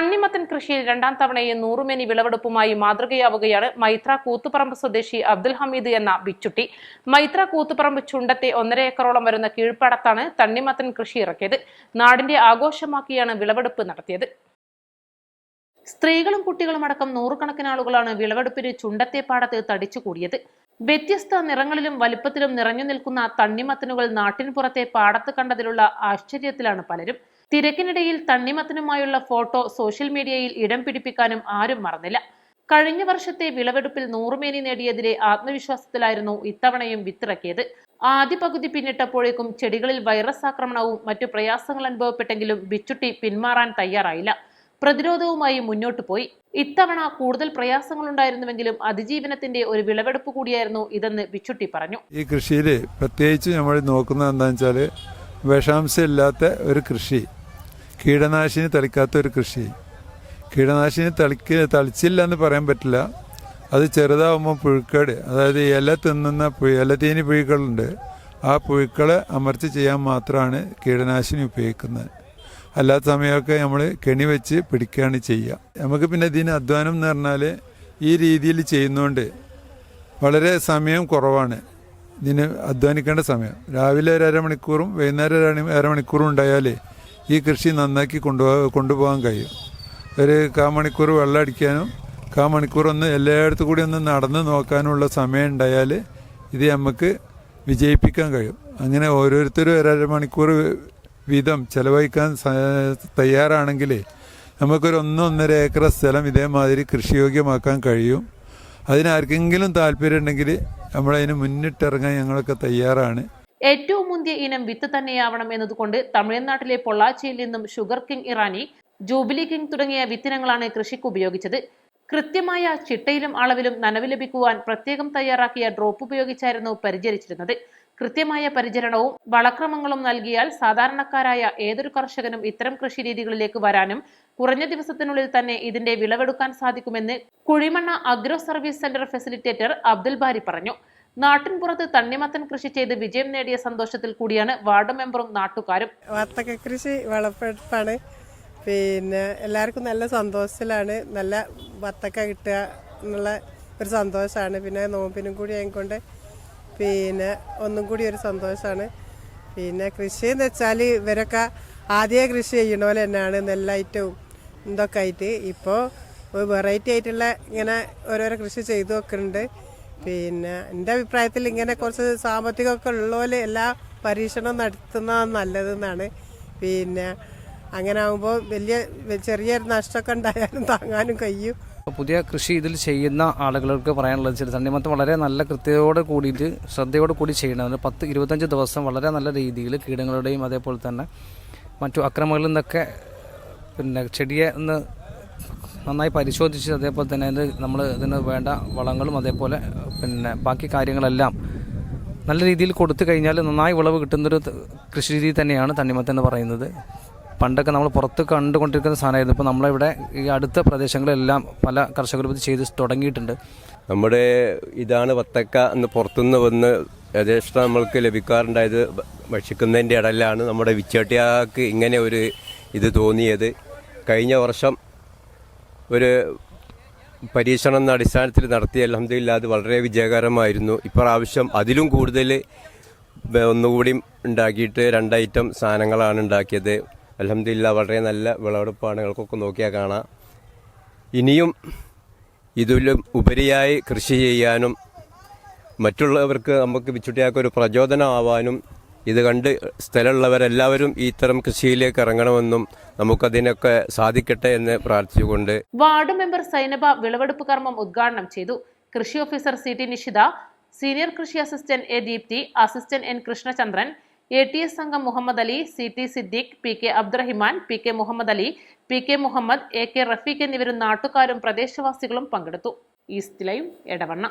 തണ്ണിമത്തൻ കൃഷിയിൽ രണ്ടാം തവണയും നൂറുമേനി വിളവെടുപ്പുമായി മാതൃകയാവുകയാണ് മൈത്ര കൂത്തുപറമ്പ് സ്വദേശി അബ്ദുൽ ഹമീദ് എന്ന ബിച്ചുട്ടി മൈത്ര കൂത്തുപറമ്പ് ചുണ്ടത്തെ ഒന്നര ഏക്കറോളം വരുന്ന കീഴ്പ്പാടത്താണ് തണ്ണിമത്തൻ കൃഷി ഇറക്കിയത്. നാടിന്റെ ആഘോഷമാക്കിയാണ് വിളവെടുപ്പ് നടത്തിയത്. സ്ത്രീകളും കുട്ടികളും അടക്കം നൂറുകണക്കിന് ആളുകളാണ് വിളവെടുപ്പിന് ചുണ്ടത്തെ പാടത്ത് തടിച്ചുകൂടിയത് വ്യത്യസ്ത നിറങ്ങളിലും വലുപ്പത്തിലും നിറഞ്ഞു നിൽക്കുന്ന തണ്ണിമത്തനുകൾ നാട്ടിൻ പുറത്തെ പാടത്ത് കണ്ടതിലുള്ള ആശ്ചര്യത്തിലാണ് പലരും. തിരക്കിനിടയിൽ തണ്ണിമത്തനുമായുള്ള ഫോട്ടോ സോഷ്യൽ മീഡിയയിൽ ഇടം പിടിപ്പിക്കാനും ആരും മറന്നില്ല. കഴിഞ്ഞ വർഷത്തെ വിളവെടുപ്പിൽ നൂറുമേനി നേടിയതിലെ ആത്മവിശ്വാസത്തിലായിരുന്നു ഇത്തവണയും വിത്തിറക്കിയത്. ആദ്യ പകുതി പിന്നിട്ടപ്പോഴേക്കും ചെടികളിൽ വൈറസ് ആക്രമണവും മറ്റു പ്രയാസങ്ങൾ അനുഭവപ്പെട്ടെങ്കിലും ബിച്ചുട്ടി പിന്മാറാൻ തയ്യാറായില്ല. പ്രതിരോധവുമായി മുന്നോട്ടു പോയി. ഇത്തവണ കൂടുതൽ പ്രയാസങ്ങളുണ്ടായിരുന്നുവെങ്കിലും അതിജീവനത്തിന്റെ ഒരു വിളവെടുപ്പ് കൂടിയായിരുന്നു ഇതെന്ന് ബിച്ചുട്ടി പറഞ്ഞു. ഈ കൃഷിയിൽ പ്രത്യേകിച്ച് നമ്മൾ നോക്കുന്നത് എന്താണെന്ന് വെച്ചാൽ വിഷാംശം ഇല്ലാത്ത ഒരു കൃഷി. കീടനാശിനി തളിക്കാത്ത ഒരു കൃഷി. കീടനാശിനി തളിക്ക് തളിച്ചില്ല എന്ന് പറയാൻ പറ്റില്ല. അത് ചെറുതാവുമ്പോൾ പുഴുക്കേട്. അതായത് ഇല തിന്നുന്ന ഇല ഇലതീനി പുഴുക്കളുണ്ട്. ആ പുഴുക്കളെ അമർച്ച ചെയ്യാൻ മാത്രമാണ് കീടനാശിനി ഉപയോഗിക്കുന്നത്. അല്ലാത്ത സമയമൊക്കെ നമ്മൾ കെണി വെച്ച് പിടിക്കുകയാണ് ചെയ്യുക നമുക്ക് പിന്നെ ഇതിന് അധ്വാനം എന്ന് പറഞ്ഞാൽ ഈ രീതിയിൽ ചെയ്യുന്നതുകൊണ്ട് വളരെ സമയം കുറവാണ്. ഇതിന് അധ്വാനിക്കേണ്ട സമയം. രാവിലെ ഒരു അരമണിക്കൂറും വൈകുന്നേരം ഒരു അര- അരമണിക്കൂറും ഉണ്ടായാൽ ഈ കൃഷി നന്നാക്കി കൊണ്ടുപോ കൊണ്ടുപോകാൻ കഴിയും. ഒരു കാമണിക്കൂർ വെള്ളം അടിക്കാനും കാമണിക്കൂർ ഒന്ന് എല്ലായിടത്തു കൂടി ഒന്ന് നടന്ന് നോക്കാനുള്ള സമയം ഉണ്ടായാൽ ഇത് നമുക്ക് വിജയിപ്പിക്കാൻ കഴിയും. അങ്ങനെ ഓരോരുത്തരും ഒരര മണിക്കൂർ വീതം ചിലവഴിക്കാൻ തയ്യാറാണെങ്കിൽ നമുക്കൊരു ഒന്നൊന്നര ഏക്കർ സ്ഥലം ഇതേമാതിരി കൃഷിയോഗ്യമാക്കാൻ കഴിയും. അതിനാർക്കെങ്കിലും താല്പര്യം ഉണ്ടെങ്കിൽ നമ്മളതിന് മുന്നിട്ടിറങ്ങാൻ ഞങ്ങളൊക്കെ തയ്യാറാണ്. ഏറ്റവും മുന്തിയ ഇനം വിത്ത് തന്നെയാവണം എന്നതുകൊണ്ട് തമിഴ്നാട്ടിലെ പൊള്ളാച്ചിയിൽ നിന്നും sugar king Irani jubilee king തുടങ്ങിയ വിത്തിനങ്ങളാണ് കൃഷിക്ക് ഉപയോഗിച്ചത്. കൃത്യമായ ചിട്ടയിലും അളവിലും നനവ് ലഭിക്കുവാൻ പ്രത്യേകം തയ്യാറാക്കിയ ഡ്രോപ്പ് ഉപയോഗിച്ചായിരുന്നു പരിചരിച്ചിരുന്നത്. കൃത്യമായ പരിചരണവും വളക്രമങ്ങളും നൽകിയാൽ സാധാരണക്കാരായ ഏതൊരു കർഷകനും ഇത്തരം കൃഷി രീതികളിലേക്ക് വരാനും കുറഞ്ഞ ദിവസത്തിനുള്ളിൽ തന്നെ ഇതിന്റെ വിളവെടുക്കാൻ സാധിക്കുമെന്ന് Kuzhimanna agro service centre facilitator Abdul Bari പറഞ്ഞു. നാട്ടിൻപുറത്ത് തണ്ണിമത്തൻ കൃഷി ചെയ്ത് വിജയം നേടിയ സന്തോഷത്തിൽ കൂടിയാണ് വാർഡ് മെമ്പറും നാട്ടുകാരും. വത്തക്ക കൃഷി വളപ്പെടുത്താണ് പിന്നെ എല്ലാവർക്കും നല്ല സന്തോഷത്തിലാണ്. നല്ല വത്തക്ക കിട്ടുക എന്നുള്ള ഒരു സന്തോഷമാണ്. പിന്നെ നോമ്പിനും കൂടി ആയിക്കൊണ്ട് പിന്നെ ഒന്നും കൂടി ഒരു സന്തോഷമാണ്. പിന്നെ കൃഷി എന്ന് വെച്ചാൽ ഇവരൊക്കെ ആദ്യമേ കൃഷി ചെയ്യണ പോലെ തന്നെയാണ് നെല്ലൈറ്റവും എന്തൊക്കെ ആയിട്ട്. ഇപ്പോൾ വെറൈറ്റി ആയിട്ടുള്ള ഇങ്ങനെ ഓരോരോ കൃഷി ചെയ്തു വെക്കുന്നുണ്ട്. പിന്നെ എന്റെ അഭിപ്രായത്തിൽ ഇങ്ങനെ കുറച്ച് സാമ്പത്തികമൊക്കെ ഉള്ളപോലെ എല്ലാ പരീക്ഷണം നടത്തുന്നതാണ് നല്ലതെന്നാണ്. പിന്നെ അങ്ങനെ ആകുമ്പോൾ വലിയ ചെറിയൊരു നഷ്ടമൊക്കെ ഉണ്ടായാലും താങ്ങാനും കഴിയും. പുതിയ കൃഷി ഇതിൽ ചെയ്യുന്ന ആളുകൾക്ക് പറയാനുള്ളത് വെച്ചാൽ തണ്ണിമത്തം വളരെ നല്ല കൃത്യതയോടെ കൂടിയിട്ട് ശ്രദ്ധയോടെ കൂടി ചെയ്യണം. അതിന് പത്ത് ഇരുപത്തഞ്ച് ദിവസം വളരെ നല്ല രീതിയിൽ കീടങ്ങളുടെയും അതേപോലെ തന്നെ മറ്റു അക്രമങ്ങളിൽ നിന്നൊക്കെ പിന്നെ ചെടിയെ ഒന്ന് നന്നായി പരിശോധിച്ച് അതേപോലെ തന്നെ ഇത് നമ്മൾ ഇതിന് വേണ്ട വളങ്ങളും അതേപോലെ പിന്നെ ബാക്കി കാര്യങ്ങളെല്ലാം നല്ല രീതിയിൽ കൊടുത്തു കഴിഞ്ഞാൽ നന്നായി വിളവ് കിട്ടുന്നൊരു കൃഷി രീതി തന്നെയാണ് തണ്ണിമത്ത എന്ന് പറയുന്നത്. പണ്ടൊക്കെ നമ്മൾ പുറത്ത് കണ്ടുകൊണ്ടിരിക്കുന്ന സാധനമായിരുന്നു. ഇപ്പോൾ നമ്മളിവിടെ ഈ അടുത്ത പ്രദേശങ്ങളിലെല്ലാം പല കർഷകരും ഇത് ചെയ്ത് തുടങ്ങിയിട്ടുണ്ട്. നമ്മുടെ ഇതാണ് വത്തക്ക എന്ന് പുറത്തുനിന്ന് വന്ന് യഥേഷ്ടം നമ്മൾക്ക് ലഭിക്കാറുണ്ടായത് ഭക്ഷിക്കുന്നതിന്റെ ഇടയിലാണ് നമ്മുടെ വിച്ചേട്ടിയാക്ക് ഇങ്ങനെ ഒരു ഇത് തോന്നിയത്. കഴിഞ്ഞ വർഷം ഒരു പരീക്ഷണം എന്ന അടിസ്ഥാനത്തിൽ നടത്തിയ അലഹമില്ല അത് വളരെ വിജയകരമായിരുന്നു. ഇപ്രാവശ്യം അതിലും കൂടുതൽ ഒന്നുകൂടി ഉണ്ടാക്കിയിട്ട് രണ്ട് ഐറ്റം സാധനങ്ങളാണ് ഉണ്ടാക്കിയത്. അലഹമില്ല വളരെ നല്ല വിളവെടുപ്പാണ് നിങ്ങൾക്കൊക്കെ നോക്കിയാൽ കാണാം. ഇനിയും ഇതിലും ഉപരിയായി കൃഷി ചെയ്യാനും മറ്റുള്ളവർക്ക് നമുക്ക് വിച്ചുട്ടിയാക്കൊരു പ്രചോദനമാവാനും ഇത് കണ്ട് സ്ഥലമുള്ളവരെല്ലാവരും ഇത്തരം കൃഷിയിലേക്ക് ഇറങ്ങണമെന്നും നമുക്കതിനൊക്കെ സാധിക്കട്ടെ എന്ന് പ്രാർത്ഥിച്ചുകൊണ്ട് വാർഡ് മെമ്പർ സൈനബ വിളവെടുപ്പ് കർമ്മം ഉദ്ഘാടനം ചെയ്തു. കൃഷി officer C T Nishitha senior കൃഷി assistant A Deepthi assistant N Krishnachandran A T S അംഗം Muhammad Ali C T Siddique P K Abdurahiman P K Muhammad Ali P K Muhammad A K Rafeeq എന്നിവരും നാട്ടുകാരും പ്രദേശവാസികളും പങ്കെടുത്തു. East Live Edavanna.